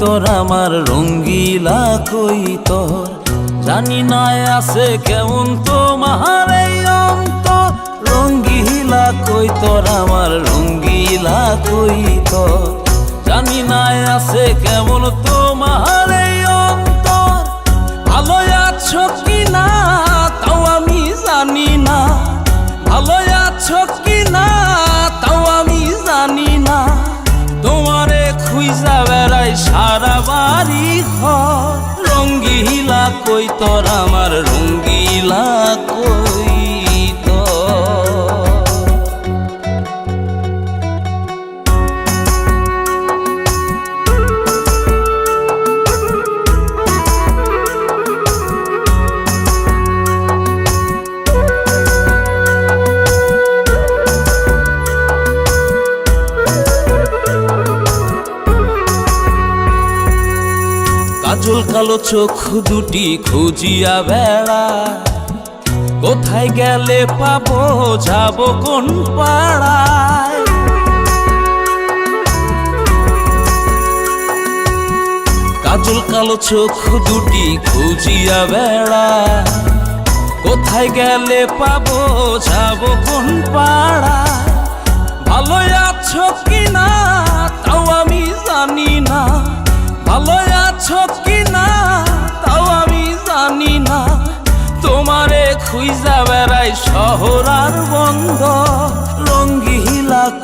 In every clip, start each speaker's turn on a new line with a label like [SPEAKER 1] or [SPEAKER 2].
[SPEAKER 1] তোর আমার রঙ্গিলা কই তোর? জানি না আছে কেমন তোমার এই রঙ্গিলা কই তোর, আমার রঙ্গিলা কই তোর? জানি না আছে কেমন তোমার কই তোর আমার রঙ্গিলা কালো চোখ দুটি খুঁজিয়া বেড়া। কোথায় গেলে পাবো, যাব কোন পাড়ায়? কাজল কালো চোখ দুটি খুঁজিয়া বেড়া। কোথায় গেলে পাবো, যাব কোন পাড়া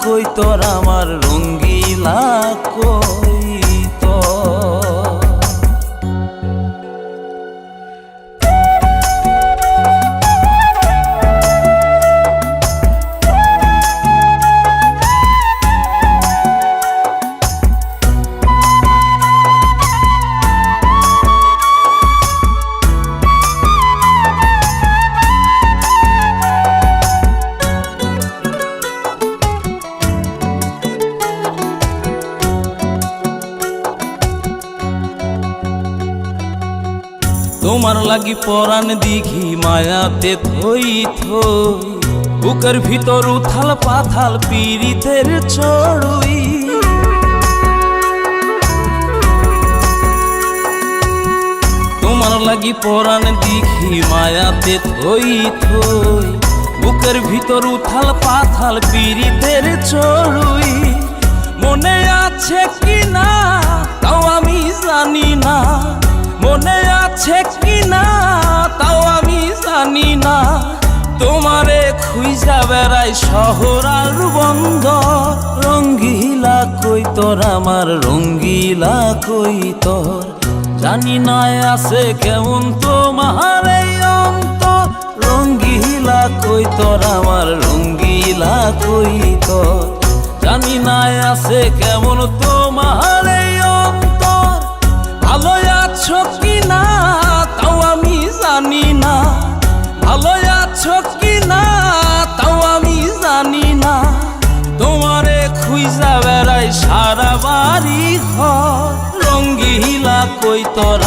[SPEAKER 1] কই তোর আমার রঙ্গিলা কই? তোমার লাগি পরাণ দিঘি মায়াতে থই থই। বুকের ভিতর উথাল পাথাল পীড়িতের চড়ুই। তোমার লাগি পরাণ দিঘি মায়াতে থই থই। বুকের ভিতর উথাল পাথাল পীড়িতের চড়ুই। মনে আছে কি না আছে কি না তাও আমি জানি না। তোমারে খুঁজা বেড়াই শহর আর বন্ধ রঙ্গিলা কই তোর আমার রঙ্গিলা কই তোর জানি না আছে কেমন তোমার এই অন্তর। রঙ্গিলা কই তোর আমার রঙ্গিলা কই তোর জানি না আছে কেমন তোমার ভালো আছো কি না, তাও আমি জানি না। তোমারে খুঁজা বেড়াই সারা বাড়ি ঘর। রঙ্গিলা কই তোর